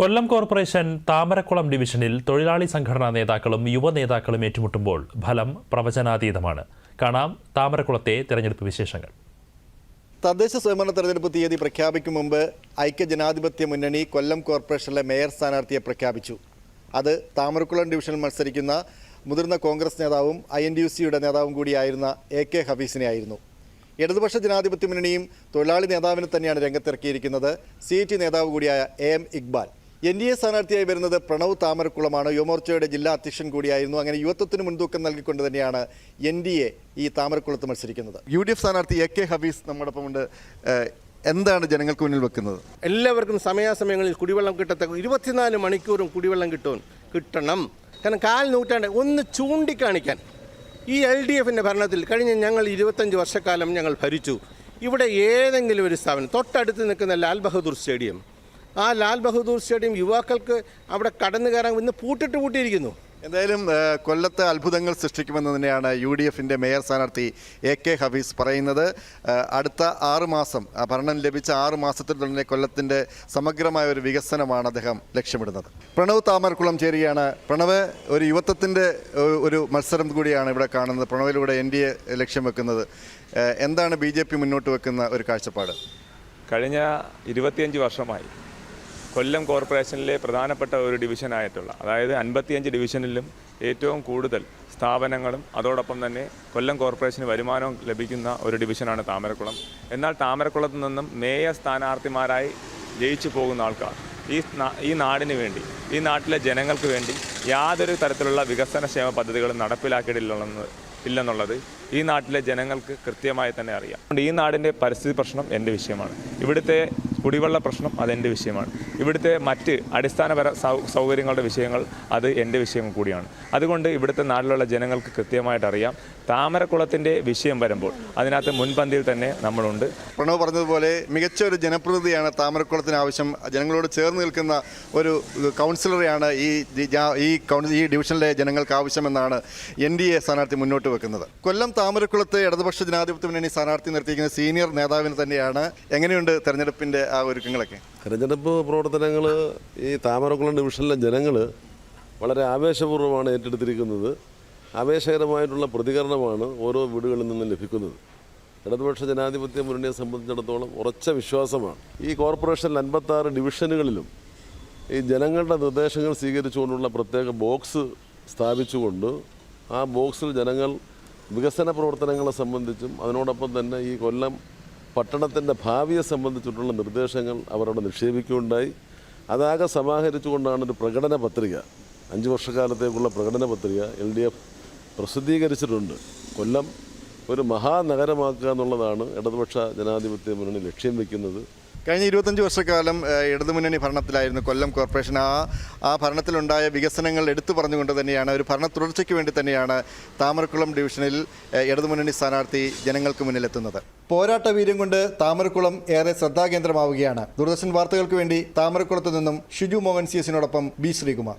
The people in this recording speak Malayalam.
കൊല്ലം കോർപ്പറേഷൻ താമരക്കുളം ഡിവിഷനിൽ തൊഴിലാളി സംഘടനാ നേതാക്കളും യുവ നേതാക്കളും ഏറ്റുമുട്ടുമ്പോൾ ഫലം പ്രവചനാതീതമാണ്. കാണാം താമരക്കുളത്തെ തിരഞ്ഞെടുപ്പ് വിശേഷങ്ങൾ. തദ്ദേശ സ്വയംഭരണ തെരഞ്ഞെടുപ്പ് തീയതി പ്രഖ്യാപിക്കും മുമ്പ് ഐക്യജനാധിപത്യ മുന്നണി കൊല്ലം കോർപ്പറേഷനിലെ മേയർ സ്ഥാനാർത്ഥിയെ പ്രഖ്യാപിച്ചു. അത് താമരക്കുളം ഡിവിഷനിൽ മത്സരിക്കുന്ന മുതിർന്ന കോൺഗ്രസ് നേതാവും ഐ എൻ ഡി യു സിയുടെ നേതാവും കൂടിയായിരുന്ന എ കെ ഹഫീസിനെ ആയിരുന്നു. ഇടതുപക്ഷ ജനാധിപത്യ മുന്നണിയും തൊഴിലാളി നേതാവിനെ തന്നെയാണ് രംഗത്തിറക്കിയിരിക്കുന്നത്. സി നേതാവ് കൂടിയായ A M Iqbal. N D A സ്ഥാനാർത്ഥിയായി വരുന്നത് പ്രണവ് താമരക്കുളമാണ്. യുവമോർച്ചയുടെ ജില്ലാ അധ്യക്ഷൻ കൂടിയായിരുന്നു. അങ്ങനെ യുവത്വത്തിന് മുൻതൂക്കം നൽകിക്കൊണ്ട് തന്നെയാണ് എൻ ഡി എ ഈ താമരക്കുളത്ത് മത്സരിക്കുന്നത്. യു ഡി എഫ് സ്ഥാനാർത്ഥി എ കെ ഹബീസ് നമ്മോടൊപ്പമുണ്ട് എന്താണ് ജനങ്ങൾക്ക് മുന്നിൽ വെക്കുന്നത്? എല്ലാവർക്കും സമയാസമയങ്ങളിൽ കുടിവെള്ളം കിട്ടത്തക്ക ഇരുപത്തിനാല് മണിക്കൂറും കുടിവെള്ളം കിട്ടും കിട്ടണം. കാരണം കാൽ നൂറ്റാണ്ട് ഒന്ന് ചൂണ്ടിക്കാണിക്കാൻ. ഈ എൽ ഡി എഫിന്റെ ഭരണത്തിൽ കഴിഞ്ഞ ഞങ്ങൾ ഇരുപത്തഞ്ച് വർഷക്കാലം ഞങ്ങൾ ഭരിച്ചു. ഇവിടെ ഏതെങ്കിലും ഒരു സ്ഥാപനം തൊട്ടടുത്ത് നിൽക്കുന്ന ലാൽ ബഹദൂർ സ്റ്റേഡിയം. ആ ലാൽ ബഹദൂർ സ്റ്റേഡിയം യുവാക്കൾക്ക് അവിടെ കടന്നു കയറാൻ ഇന്ന് പൂട്ടിട്ട് പൂട്ടിയിരിക്കുന്നു. എന്തായാലും കൊല്ലത്ത് അത്ഭുതങ്ങൾ സൃഷ്ടിക്കുമെന്ന് തന്നെയാണ് യു ഡി എഫിന്റെ മേയർ സ്ഥാനാർത്ഥി എ കെ ഹഫീസ് പറയുന്നത്. അടുത്ത ആറ് മാസം ഭരണം ലഭിച്ച ആറ് മാസത്തിൽ തന്നെ കൊല്ലത്തിന്റെ സമഗ്രമായ ഒരു വികസനമാണ് അദ്ദേഹം ലക്ഷ്യമിടുന്നത്. പ്രണവ് താമരക്കുളം ചേരുകയാണ്. പ്രണവ് ഒരു യുവത്വത്തിന്റെ ഒരു മത്സരം കൂടിയാണ് ഇവിടെ കാണുന്നത്. പ്രണവിലൂടെ എൻ ഡി എ ലക്ഷ്യം വെക്കുന്നത്. എന്താണ് ബി ജെ പി മുന്നോട്ട് വെക്കുന്ന ഒരു കാഴ്ചപ്പാട്? കഴിഞ്ഞ ഇരുപത്തിയഞ്ച് വർഷമായി കൊല്ലം കോർപ്പറേഷനിലെ പ്രധാനപ്പെട്ട ഒരു ഡിവിഷനായിട്ടുള്ള അതായത് അൻപത്തിയഞ്ച് ഡിവിഷനിലും ഏറ്റവും കൂടുതൽ സ്ഥാപനങ്ങളും അതോടൊപ്പം തന്നെ കൊല്ലം കോർപ്പറേഷന് വരുമാനവും ലഭിക്കുന്ന ഒരു ഡിവിഷനാണ് താമരക്കുളം. എന്നാൽ താമരക്കുളത്തു നിന്നും മേയർ സ്ഥാനാർത്ഥിമാരായി ജയിച്ചു പോകുന്ന ആൾക്കാർ ഈ ഈ നാടിന് വേണ്ടി ഈ നാട്ടിലെ ജനങ്ങൾക്ക് വേണ്ടി യാതൊരു തരത്തിലുള്ള വികസനക്ഷേമ പദ്ധതികളും നടപ്പിലാക്കിയിട്ടില്ലെന്ന് ഇല്ലെന്നുള്ളത് ഈ നാട്ടിലെ ജനങ്ങൾക്ക് കൃത്യമായി തന്നെ അറിയാം. ഈ നാടിന്റെ പരിസ്ഥിതി പ്രശ്നം എന്റെ വിഷയമാണ്. ഇവിടുത്തെ കുടിവെള്ള പ്രശ്നം അതെന്റെ വിഷയമാണ്. ഇവിടുത്തെ മറ്റ് അടിസ്ഥാനപര സൗകര്യങ്ങളുടെ വിഷയങ്ങൾ അത് എന്റെ വിഷയം കൂടിയാണ്. അതുകൊണ്ട് ഇവിടുത്തെ നാട്ടിലുള്ള ജനങ്ങൾക്ക് കൃത്യമായിട്ട് അറിയാം. താമരക്കുളത്തിന്റെ വിഷയം വരുമ്പോൾ അതിനകത്ത് മുൻപന്തിയിൽ തന്നെ നമ്മളുണ്ട്. പ്രണവ് പറഞ്ഞതുപോലെ മികച്ച ഒരു ജനപ്രതിനിധിയാണ് താമരക്കുളത്തിന് ആവശ്യം. ജനങ്ങളോട് ചേർന്ന് നിൽക്കുന്ന ഒരു കൗൺസിലറെയാണ് ഈ ഈ ഈ ഡിവിഷനിലെ ജനങ്ങൾക്ക് ആവശ്യമെന്നാണ് എൻ ഡി എ സ്ഥാനാർത്ഥി മുന്നോട്ട് വെക്കുന്നത്. കൊല്ലം താമരക്കുളത്ത് ഇടതുപക്ഷ ജനാധിപത്യ മുന്നണി സ്ഥാനാർത്ഥി നിർത്തിയിരിക്കുന്ന സീനിയർ നേതാവിന് തന്നെയാണ് എങ്ങനെയുണ്ട് തെരഞ്ഞെടുപ്പിന്റെ ആ ഒരുക്കങ്ങളൊക്കെ? തെരഞ്ഞെടുപ്പ് പ്രവർത്തനങ്ങൾ ഈ താമരക്കുളം ഡിവിഷനിലെ ജനങ്ങൾ വളരെ ആവേശപൂർവമാണ് ഏറ്റെടുത്തിരിക്കുന്നത്. ആവേശകരമായിട്ടുള്ള പ്രതികരണമാണ് ഓരോ വീടുകളിൽ നിന്നും ലഭിക്കുന്നത്. ഇടതുപക്ഷ ജനാധിപത്യ മുന്നണിയെ സംബന്ധിച്ചിടത്തോളം ഉറച്ച വിശ്വാസമാണ്. ഈ കോർപ്പറേഷനിൽ അൻപത്താറ് ഡിവിഷനുകളിലും ഈ ജനങ്ങളുടെ നിർദ്ദേശങ്ങൾ സ്വീകരിച്ചുകൊണ്ടുള്ള പ്രത്യേക ബോക്സ് സ്ഥാപിച്ചുകൊണ്ട് ആ ബോക്സിൽ ജനങ്ങൾ വികസന പ്രവർത്തനങ്ങളെ സംബന്ധിച്ചും അതിനോടൊപ്പം തന്നെ ഈ കൊല്ലം പട്ടണത്തിന്റെ ഭാവിയെ സംബന്ധിച്ചിട്ടുള്ള നിർദ്ദേശങ്ങൾ അവരോട് നിക്ഷേപിക്കുകയുണ്ടായി. അതാകെ സമാഹരിച്ചുകൊണ്ടാണ് ഒരു പ്രകടന പത്രിക അഞ്ച് വർഷകാലത്തേക്കുള്ള പ്രകടന പത്രിക എൽ ഡി എഫ് പ്രസിദ്ധീകരിച്ചിട്ടുണ്ട്. കൊല്ലം ഒരു മഹാനഗരമാക്കുക എന്നുള്ളതാണ് ഇടതുപക്ഷ ജനാധിപത്യ മുന്നണി ലക്ഷ്യം വയ്ക്കുന്നത് കഴിഞ്ഞ ഇരുപത്തഞ്ച് വർഷക്കാലം ഇടതുമുന്നണി ഭരണത്തിലായിരുന്നു കൊല്ലം കോർപ്പറേഷൻ. ആ ആ ഭരണത്തിലുണ്ടായ വികസനങ്ങൾ എടുത്തു പറഞ്ഞുകൊണ്ട് തന്നെയാണ് ഒരു ഭരണ തുടർച്ചയ്ക്ക് വേണ്ടി തന്നെയാണ് താമരക്കുളം ഡിവിഷനിൽ ഇടതുമുന്നണി സ്ഥാനാർത്ഥി ജനങ്ങൾക്ക് മുന്നിലെത്തുന്നത്. പോരാട്ട വീര്യം കൊണ്ട് താമരക്കുളം ഏറെ ശ്രദ്ധാകേന്ദ്രമാവുകയാണ്. ദൂരദർശൻ വാർത്തകൾക്ക് വേണ്ടി താമരക്കുളത്ത് നിന്നും ഷിജു മോഹൻ സി എസിനോടൊപ്പം ബി ശ്രീകുമാർ.